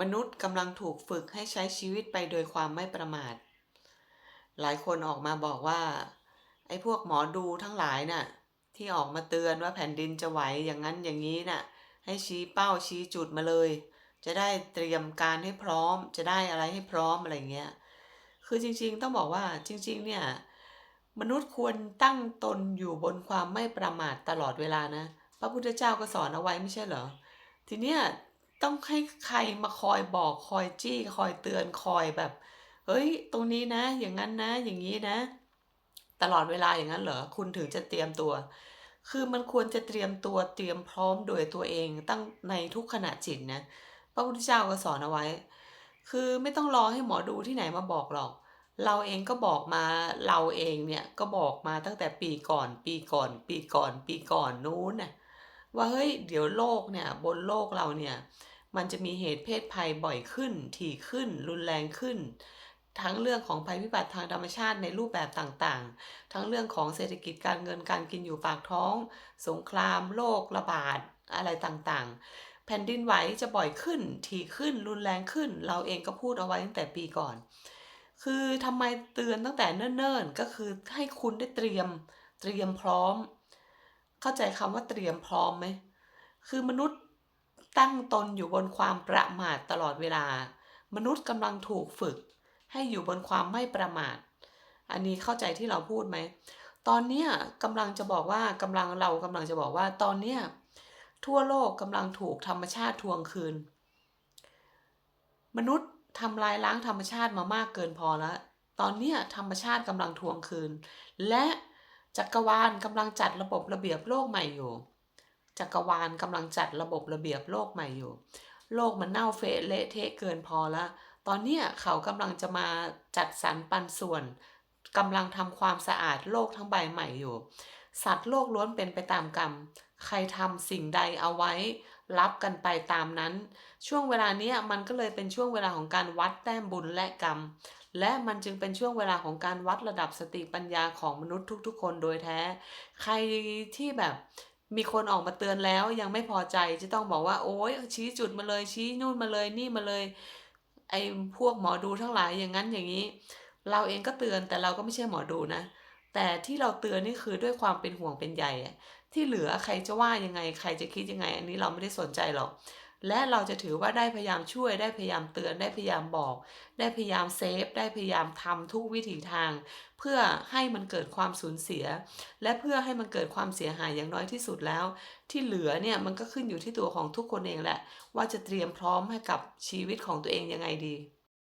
มนุษย์กำลังถูกฝึกให้ใช้ชีวิตไปโดยความไม่ประมาท หลายคนออกมาบอกว่า ไอ้พวกหมอดูทั้งหลายน่ะ ที่ออกมาเตือนว่าแผ่นดินจะไหวอย่างนั้นอย่างนี้น่ะ ให้ชี้เป้าชี้จุดมาเลย จะได้เตรียมการให้พร้อม จะได้อะไรให้พร้อมอะไรเงี้ย คือจริงๆต้องบอกว่าจริง ๆ เนี่ยมนุษย์ควรตั้งตนอยู่บนความไม่ประมาทตลอดเวลานะ พระพุทธเจ้าก็สอนเอาไว้ไม่ใช่เหรอ ทีเนี้ย ต้องให้ใครมาคอยบอกคอยจี้คอยเตือนคอยแบบ เฮ้ย ตรงนี้นะ อย่างนั้นนะ อย่างนี้นะ ตลอดเวลาอย่างนั้นเหรอคุณถึงจะเตรียมตัว คือมันควรจะเตรียมตัวเตรียมพร้อมโดยตัวเองตั้งในทุกขณะจิตนะพระพุทธเจ้าก็สอนเอาไว้ คือไม่ต้องรอให้หมอดูที่ไหนมาบอกหรอก เราเองก็บอกมาเราเองเนี่ยก็บอกมาตั้งแต่ปีก่อน ปีก่อน ปีก่อน ปีก่อนนู้นน่ะว่าเฮ้ยเดี๋ยวโลกเนี่ยบนโลกเราเนี่ย มันจะมีเหตุเพศภัยบ่อยขึ้น ถี่ขึ้น รุนแรงขึ้น ทั้งเรื่องของภัยพิบัติทางธรรมชาติในรูปแบบต่างๆ ทั้งเรื่องของเศรษฐกิจการเงินการกินอยู่ปากท้อง สงคราม โรคระบาดอะไรต่างๆ แผ่นดินไหวจะบ่อยขึ้น ถี่ขึ้น รุนแรงขึ้น เราเองก็พูดเอาไว้ตั้งแต่ปีก่อน คือทำไมเตือนตั้งแต่เนิ่นๆ ก็คือให้คุณได้เตรียม เตรียมพร้อม เข้าใจคำว่าเตรียมพร้อมไหมคือมนุษย์ ตั้งตนอยู่บนความประมาทตลอดเวลา มนุษย์กำลังถูกฝึก ให้อยู่บนความไม่ประมาท อันนี้เข้าใจที่เราพูดไหม ตอนเนี้ยกำลังจะบอกว่ากำลังเรากำลังจะบอกว่าตอนเนี้ยทั่วโลกกำลังถูกธรรมชาติทวงคืน มนุษย์ทำลายล้างธรรมชาติมามากเกินพอแล้ว ตอนเนี้ยธรรมชาติกำลังทวงคืน และจักรวาลกำลังจัดระบบระเบียบโลกใหม่อยู่ จักรวาลกำลังจัดระบบระเบียบโลกใหม่อยู่ โลกมันเน่าเฟะเละเทะเกินพอแล้วตอนนี้เขากำลังจะมาจัดสรรปันส่วนกำลังทำความสะอาดโลกทั้งใบใหม่อยู่ สัตว์โลกล้วนเป็นไปตามกรรม ใครทำสิ่งใดเอาไว้ รับกันไปตามนั้น ช่วงเวลานี้มันก็เลยเป็นช่วงเวลาของการวัดแต้มบุญและกรรม และมันจึงเป็นช่วงเวลาของการวัดระดับสติปัญญาของมนุษย์ทุกๆ คนโดยแท้ ใครที่แบบ มีคนออกมาเตือนแล้วยังไม่พอใจจะต้องบอกว่า โอ้ยชี้จุดมาเลยชี้นู่นมาเลยนี่มาเลย ไอ้พวกหมอดูทั้งหลายอย่างนั้นอย่างนี้ เราเองก็เตือนแต่เราก็ไม่ใช่หมอดูนะ แต่ที่เราเตือนนี่คือด้วยความเป็นห่วงเป็นใยที่เหลือใครจะว่ายังไง ใครจะคิดยังไง อันนี้เราไม่ได้สนใจหรอก และเราจะถือว่าได้พยายามช่วยได้พยายามเตือนได้พยายามบอก ได้พยายามเซฟได้พยายามทำทุกวิถีทาง เพื่อให้มันเกิดความสูญเสีย และเพื่อให้มันเกิดความเสียหายอย่างน้อยที่สุดแล้ว ที่เหลือเนี่ยมันก็ขึ้นอยู่ที่ตัวของทุกคนเองแหละ ว่าจะเตรียมพร้อมให้กับชีวิตของตัวเองยังไงดี